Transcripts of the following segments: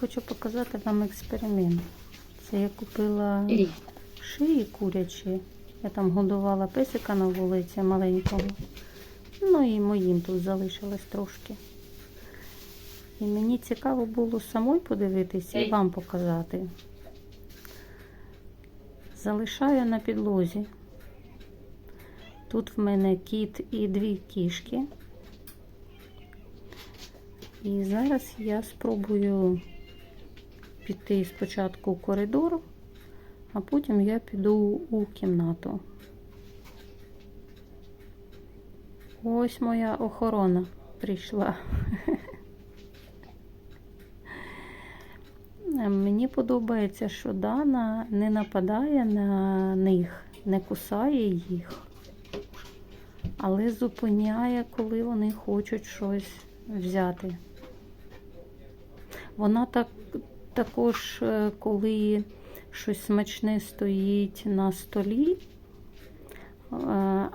хочу показати вам експеримент. Це я купила шиї курячі. Я там годувала песика на вулиці маленького. Ну і моїм тут залишилось трошки. І мені цікаво було самой подивитися і вам показати. Залишаю на підлозі. Тут в мене кіт і дві кішки. І зараз я спробую піти спочатку в коридор, а потім я піду у кімнату. Ось моя охорона прийшла. Мені подобається, що Дана не нападає на них, не кусає їх, але зупиняє, коли вони хочуть щось взяти. Вона так, також, е, коли щось смачне стоїть на столі, е,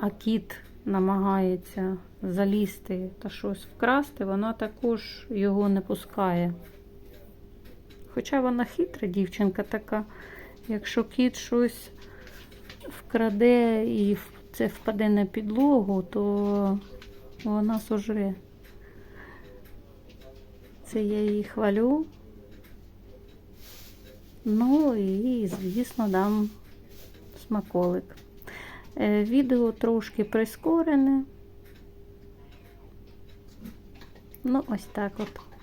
а кіт намагається залізти та щось вкрасти, вона також його не пускає. Хоча вона хитра дівчинка така, якщо кіт щось вкраде і це впаде на підлогу, то вона сожре. Це я її хвалю. Ну і, звісно, дам смаколик. Е, Відео трошки прискорене. Ну, ось так от.